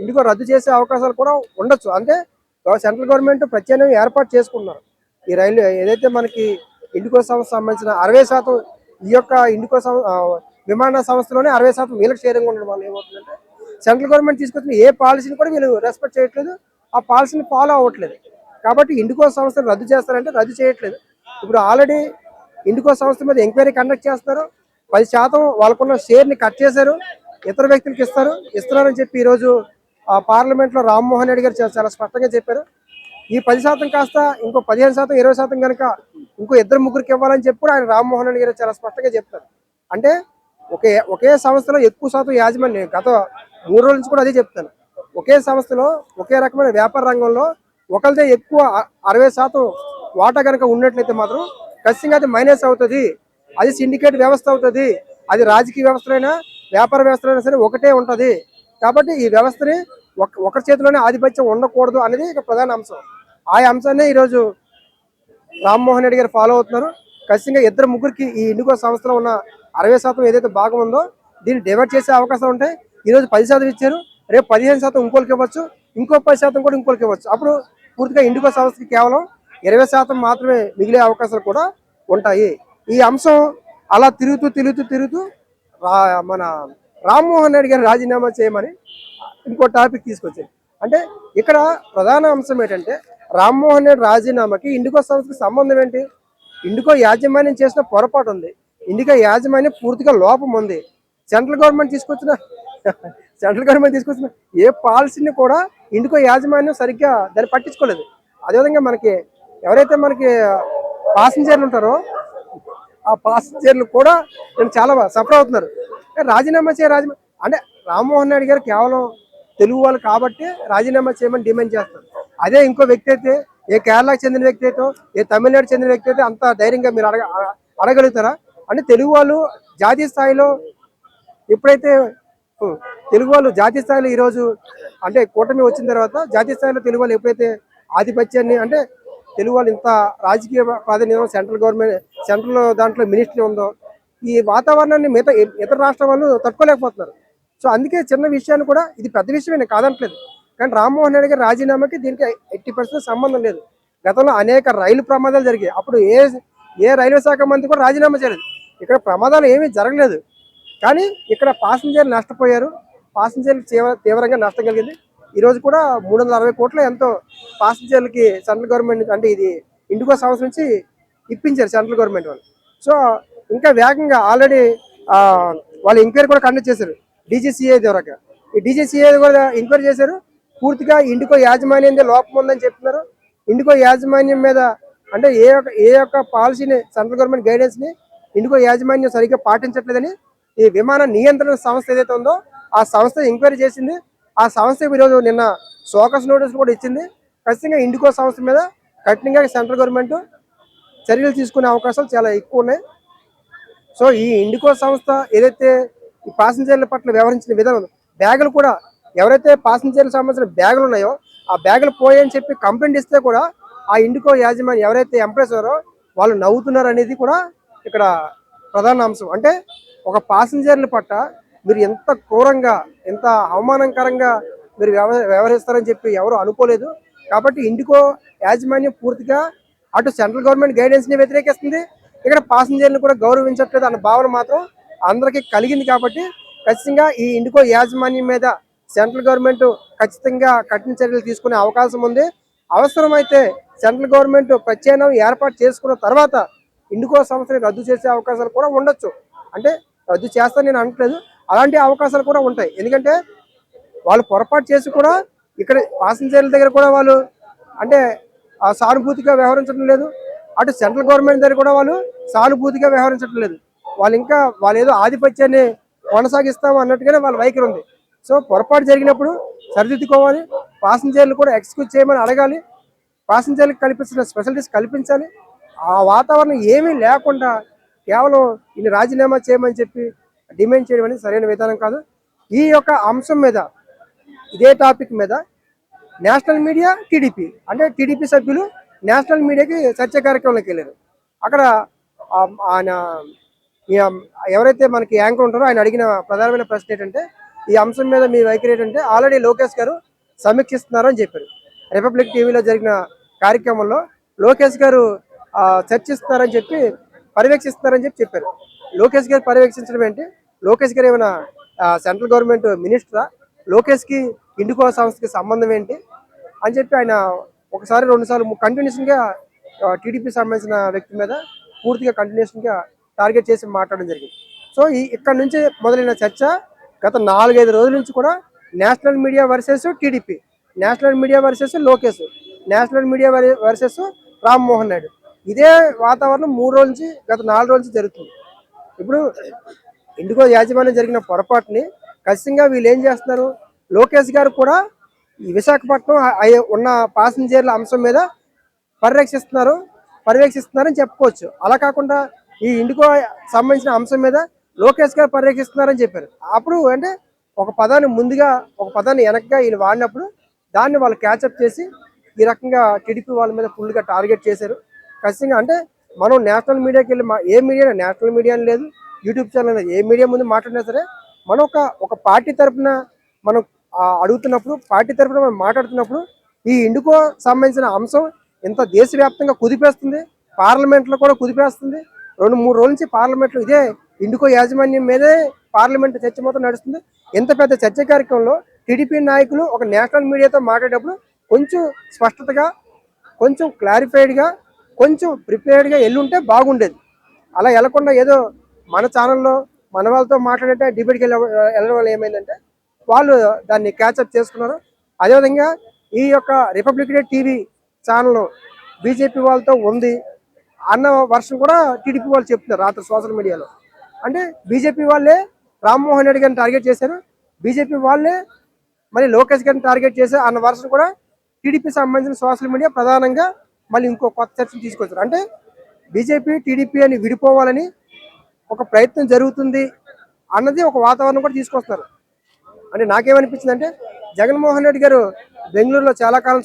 IndiGo రద్దు చేసే అవకాశాలు కూడా ఉండొచ్చు. అంటే సెంట్రల్ గవర్నమెంట్ ప్రత్యేకంగా ఏర్పాటు చేసుకున్నారు. ఈ రైలు ఏదైతే మనకి ఇండిగో సంస్థ సంబంధించిన అరవై శాతం ఈ యొక్క ఇండిగో సం- విమాన సంస్థలోనే అరవై శాతం వీళ్ళకి షేరింగ్ ఉండడం వల్ల ఏమవుతుందంటే సెంట్రల్ గవర్నమెంట్ తీసుకొచ్చిన ఏ పాలసీని కూడా వీళ్ళు రెస్పెక్ట్ చేయట్లేదు. ఆ పాలసీని ఫాలో అవ్వట్లేదు. కాబట్టి ఇండిగో సంస్థను రద్దు చేస్తారంటే రద్దు చేయట్లేదు. ఇప్పుడు ఆల్రెడీ ఇండిగో సంస్థ మీద ఎంక్వైరీ కండక్ట్ చేస్తారు. పది శాతం వాళ్ళకున్న షేర్ని కట్ చేశారు. ఇతర వ్యక్తులకు ఇస్తారు. ఇస్తున్నారని చెప్పి ఈరోజు పార్లమెంట్లో రామ్మోహన్ రెడ్డి గారు చాలా- చాలా స్పష్టంగా చెప్పారు. ఈ పది శాతం కాస్త ఇంకో పదిహేను శాతం ఇరవై శాతం కనుక ఇంకో ఇద్దరు ముగ్గురికి ఇవ్వాలని చెప్పి కూడా ఆయన రామ్మోహన్ రెడ్డి గారు చాలా స్పష్టంగా చెప్తారు. అంటే ఒకే ఒకే సంస్థలో ఎక్కువ శాతం యాజమాన్యం గత మూడు రోజుల నుంచి కూడా అదే చెప్తాను. ఒకే సంస్థలో ఒకే రకమైన వ్యాపార రంగంలో ఒకరిదే ఎక్కువ అరవై శాతం వాటా కనుక ఉన్నట్లయితే మాత్రం ఖచ్చితంగా అది మైనస్ అవుతుంది. అది సిండికేట్ వ్యవస్థ అవుతుంది. అది రాజకీయ వ్యవస్థలైనా వ్యాపార వ్యవస్థలైనా సరే ఒకటే ఉంటది. కాబట్టి ఈ వ్యవస్థని ఒక ఒకరి చేతిలోనే ఆధిపత్యం ఉండకూడదు అనేది ఇక ప్రధాన అంశం. ఆ అంశాన్ని ఈరోజు రామ్మోహన్ రెడ్డి గారు ఫాలో అవుతున్నారు. ఖచ్చితంగా ఇద్దరు ముగ్గురికి ఈ ఇండిగో సంస్థలో ఉన్న అరవై శాతం ఏదైతే భాగం ఉందో దీన్ని డైవర్ట్ చేసే అవకాశం ఉంటాయి. ఈరోజు పది శాతం ఇచ్చారు. రేపు పదిహేను శాతం ఇంకోళ్ళకి ఇవ్వచ్చు. ఇంకో పది శాతం కూడా ఇంకోళ్ళకి ఇవ్వచ్చు. అప్పుడు పూర్తిగా ఇండిగో సంస్థకి కేవలం ఇరవై శాతం మాత్రమే మిగిలే అవకాశాలు కూడా ఉంటాయి. ఈ అంశం అలా తిరుగుతూ తిరుగుతూ తిరుగుతూ రా మన రామ్మోహన్ రెడ్డి గారు రాజీనామా చేయమని ఇంకో టాపిక్ తీసుకొచ్చింది అంటే ఇక్కడ ప్రధాన అంశం ఏంటంటే రామ్మోహన్ రెడ్డి రాజీనామాకి ఇండికో సంస్థకి సంబంధం ఏంటి? ఇండికో యాజమాన్యం చేసిన పొరపాటు ఉంది. ఇండికో యాజమాన్యం పూర్తిగా లోపం ఉంది. సెంట్రల్ గవర్నమెంట్ తీసుకొచ్చిన సెంట్రల్ గవర్నమెంట్ తీసుకొచ్చిన ఏ పాలసీని కూడా ఇండికో యాజమాన్యం సరిగ్గా దాన్ని పట్టించుకోలేదు. అదేవిధంగా మనకి ఎవరైతే మనకి పాసింజర్లు ఉంటారో ఆ పాసింజర్లు కూడా నేను చాలా సఫర్ అవుతున్నారు. రాజీనామా చేయ రాజీనామా అంటే రామ్మోహన్ రెడ్డి గారు కేవలం తెలుగు వాళ్ళు కాబట్టి రాజీనామా చేయమని డిమాండ్ చేస్తారు. అదే ఇంకో వ్యక్తి అయితే ఏ కేరళకు చెందిన వ్యక్తి అయితే ఏ తమిళనాడు చెందిన వ్యక్తి అయితే అంత ధైర్యంగా మీరు అడగ అడగలుగుతారా? అంటే తెలుగు వాళ్ళు జాతీయ స్థాయిలో ఎప్పుడైతే తెలుగు వాళ్ళు జాతీయ స్థాయిలో ఈరోజు అంటే కూటమి వచ్చిన తర్వాత జాతీయ స్థాయిలో తెలుగు వాళ్ళు ఎప్పుడైతే ఆధిపత్యాన్ని అంటే తెలుగు వాళ్ళు ఇంత రాజకీయ ప్రాధాన్యత సెంట్రల్ గవర్నమెంట్ సెంట్రల్ దాంట్లో మినిస్ట్రీ ఉందో ఈ వాతావరణాన్ని మిగతా ఇతర రాష్ట్రం వాళ్ళు తట్టుకోలేకపోతున్నారు. సో అందుకే చిన్న విషయాన్ని కూడా ఇది పెద్ద విషయమే నేను కానీ రామ్మోహన్ రెడ్డి గారి రాజీనామాకి దీనికి ఎయిటీ పర్సెంట్ సంబంధం లేదు. గతంలో అనేక రైలు ప్రమాదాలు జరిగాయి. అప్పుడు ఏ ఏ రైల్వే శాఖ మంత్రి కూడా రాజీనామా చేయలేదు. ఇక్కడ ప్రమాదాలు ఏమీ జరగలేదు. కానీ ఇక్కడ పాసింజర్లు నష్టపోయారు. పాసింజర్లు తీవ్ర- తీవ్రంగా నష్టం కలిగింది. ఈరోజు కూడా మూడు వందల అరవై కోట్ల ఎంతో పాసింజర్లకి సెంట్రల్ గవర్నమెంట్ అంటే ఇది ఇండిగో సంస్థ నుంచి ఇప్పించారు సెంట్రల్ గవర్నమెంట్ వాళ్ళు. సో ఇంకా వేగంగా ఆల్రెడీ వాళ్ళు ఎంక్వైరీ కూడా కండక్ట్ చేశారు. డీజీసీఏ ద్వారా. ఈ డీజీసీఏ కూడా ఎంక్వైరీ చేశారు. పూర్తిగా ఇండికో యాజమాన్యం లోపం ఉందని చెప్తున్నారు. ఇండికో యాజమాన్యం మీద అంటే ఏ యొక్క ఏ యొక్క పాలసీని సెంట్రల్ గవర్నమెంట్ గైడెన్స్ని యాజమాన్యం సరిగ్గా పాటించట్లేదని ఈ విమాన నియంత్రణ సంస్థ ఏదైతే ఉందో ఆ సంస్థ ఎంక్వైరీ చేసింది. ఆ సంస్థ ఈరోజు నిన్న సోకస్ నోటీస్ కూడా ఇచ్చింది. ఖచ్చితంగా ఇండికో సంస్థ మీద కఠినంగా సెంట్రల్ గవర్నమెంట్ చర్యలు తీసుకునే అవకాశాలు చాలా ఎక్కువ ఉన్నాయి. సో ఈ ఇండికో సంస్థ ఏదైతే ఈ ప్యాసింజర్ల పట్ల వ్యవహరించిన విధానం బ్యాగులు కూడా ఎవరైతే ప్యాసింజర్లకు సంబంధించిన బ్యాగులు ఉన్నాయో ఆ బ్యాగులు పోయని చెప్పి కంప్లైంట్ ఇస్తే కూడా ఆ ఇండికో యాజమాన్యం ఎవరైతే ఎంప్లాయీస్ ఉన్నారో వాళ్ళు నవ్వుతున్నారు అనేది కూడా ఇక్కడ ప్రధాన అంశం. అంటే ఒక పాసింజర్ల పట్ల మీరు ఎంత క్రూరంగా ఎంత అవమానకరంగా మీరు వ్యవ- వ్యవహరిస్తారని చెప్పి ఎవరు అనుకోలేదు. కాబట్టి ఇండికో యాజమాన్యం పూర్తిగా అటు సెంట్రల్ గవర్నమెంట్ గైడెన్స్ని వ్యతిరేకిస్తుంది ఇక్కడ పాసింజర్లు కూడా గౌరవించట్లేదు అన్న భావన మాత్రం అందరికీ కలిగింది కాబట్టి ఖచ్చితంగా ఈ ఇండికో యాజమాన్యం మీద సెంట్రల్ గవర్నమెంట్ ఖచ్చితంగా కఠిన చర్యలు తీసుకునే అవకాశం ఉంది. అవసరమైతే సెంట్రల్ గవర్నమెంట్ ప్రత్యామ్నాయం ఏర్పాటు చేసుకున్న తర్వాత ఇండికో సంస్థని రద్దు చేసే అవకాశాలు కూడా ఉండొచ్చు. అంటే రద్దు చేస్తాను నేను అనట్లేదు. అలాంటి అవకాశాలు కూడా ఉంటాయి. ఎందుకంటే వాళ్ళు పొరపాటు చేసి కూడా ఇక్కడ పాసింజర్ల దగ్గర కూడా వాళ్ళు అంటే ఆ సానుభూతిగా వ్యవహరించడం లేదు. అటు సెంట్రల్ గవర్నమెంట్ దగ్గర కూడా వాళ్ళు సానుభూతిగా వ్యవహరించడం లేదు వాళ్ళు ఇంకా వాళ్ళు ఏదో ఆధిపత్యాన్ని కొనసాగిస్తాం అన్నట్టుగానే వాళ్ళ వైఖరి ఉంది. సో పొరపాటు జరిగినప్పుడు సరిదిద్దుకోవాలి. పాసింజర్లు కూడా ఎక్స్క్యూజ్ చేయమని అడగాలి. పాసింజర్లకు కల్పించిన స్పెషలిటీస్ కల్పించాలి. ఆ వాతావరణం ఏమీ లేకుండా కేవలం ఇన్ని రాజీనామా చేయమని చెప్పి డిమాండ్ చేయడం అనేది సరైన విధానం కాదు. ఈ యొక్క అంశం మీద ఇదే టాపిక్ మీద నేషనల్ మీడియా టీడీపీ అంటే టీడీపీ సభ్యులు నేషనల్ మీడియాకి చర్చ కార్యక్రమంలోకి వెళ్ళారు. అక్కడ ఆయన ఎవరైతే మనకి యాంకర్ ఉంటారో ఆయన అడిగిన ప్రధానమైన ప్రశ్న ఏంటంటే ఈ అంశం మీద మీ వైఖరి ఏంటంటే ఆల్రెడీ లోకేష్ గారు సమీక్షిస్తున్నారని చెప్పారు. రిపబ్లిక్ టీవీలో జరిగిన కార్యక్రమంలో లోకేష్ గారు చర్చిస్తున్నారని చెప్పి పర్యవేక్షిస్తున్నారని చెప్పి చెప్పారు. లోకేష్ గారు పర్యవేక్షించడం ఏంటి? లోకేష్ గారు ఏమైనా సెంట్రల్ గవర్నమెంట్ మినిస్టరా? లోకేష్కి ఇండికో సంస్థకి సంబంధం ఏంటి? అని చెప్పి ఆయన ఒకసారి రెండు సార్లు కంటిన్యూషన్గా టీడీపీ సంబంధించిన వ్యక్తి మీద పూర్తిగా కంటిన్యూషన్గా టార్గెట్ చేసి మాట్లాడడం జరిగింది. సో ఈ ఇక్కడ నుంచి మొదలైన చర్చ గత నాలుగైదు రోజుల నుంచి కూడా national media versus TDP national media versus Lokesh national media versus Rammohan Naidu. ఇదే వాతావరణం మూడు రోజుల నుంచి గత నాలుగు రోజుల నుంచి జరుగుతుంది. ఇప్పుడు ఇండిగో యాజమాన్యం జరిగిన పొరపాటుని ఖచ్చితంగా వీళ్ళు ఏం చేస్తున్నారు? లోకేష్ గారు కూడా విశాఖపట్నం ఉన్న పాసింజర్ల అంశం మీద పరిరక్షిస్తున్నారు పర్యవేక్షిస్తున్నారని చెప్పుకోవచ్చు. అలా కాకుండా ఈ ఇండికో సంబంధించిన అంశం మీద లోకేష్ గారు పర్యవేక్షిస్తున్నారని చెప్పారు. అప్పుడు అంటే ఒక పదాన్ని ముందుగా ఒక పదాన్ని వెనక్గా వీళ్ళు వాడినప్పుడు దాన్ని వాళ్ళు క్యాచప్ చేసి ఈ రకంగా టీడీపీ వాళ్ళ మీద ఫుల్గా టార్గెట్ చేశారు. ఖచ్చితంగా అంటే మనం నేషనల్ మీడియాకి వెళ్ళి మా ఏ మీడియా నేషనల్ మీడియా లేదు యూట్యూబ్ ఛానల్ ఏ మీడియా ముందు మాట్లాడినా సరే మనం ఒక ఒక పార్టీ తరపున మనం అడుగుతున్నప్పుడు పార్టీ తరపున మనం మాట్లాడుతున్నప్పుడు ఈ ఇండుకో సంబంధించిన అంశం ఇంత దేశవ్యాప్తంగా కుదిపేస్తుంది పార్లమెంట్లో కూడా కుదిపేస్తుంది. రెండు మూడు రోజుల నుంచి పార్లమెంట్లో ఇదే ఇండుకో యాజమాన్యం మీదే పార్లమెంట్ చర్చ మొత్తం నడుస్తుంది. ఇంత పెద్ద చర్చ కార్యక్రమంలో టీడీపీ నాయకులు ఒక నేషనల్ మీడియాతో మాట్లాడేటప్పుడు కొంచెం స్పష్టతగా కొంచెం క్లారిఫైడ్గా కొంచెం ప్రిపేర్డ్గా వెళ్ళుంటే బాగుండేది. అలా వెళ్ళకుండా ఏదో మన ఛానల్లో మన వాళ్ళతో మాట్లాడేట డిబేట్కి వెళ్ళ వెళ్ళడం వల్ల ఏమైందంటే వాళ్ళు దాన్ని క్యాచప్ చేసుకున్నారు. అదేవిధంగా ఈ యొక్క Republic Day TV channel BJP వాళ్ళతో ఉంది అన్న వర్షం కూడా టీడీపీ వాళ్ళు చెప్తున్నారు రాత్రి సోషల్ మీడియాలో. అంటే బీజేపీ వాళ్ళే రామ్మోహన్ రెడ్డి గారిని టార్గెట్ చేశారు. బీజేపీ వాళ్ళే మరి లోకేష్ గారిని టార్గెట్ చేశారు అన్న వర్షం కూడా టీడీపీ సంబంధించిన సోషల్ మీడియా ప్రధానంగా మళ్ళీ ఇంకో కొత్త చర్చను తీసుకొచ్చారు. అంటే బీజేపీ టీడీపీ అని విడిపోవాలని ఒక ప్రయత్నం జరుగుతుంది అన్నది ఒక వాతావరణం కూడా తీసుకొస్తారు అంటే నాకేమనిపించింది అంటే జగన్మోహన్ రెడ్డి గారు బెంగళూరులో చాలా కాలం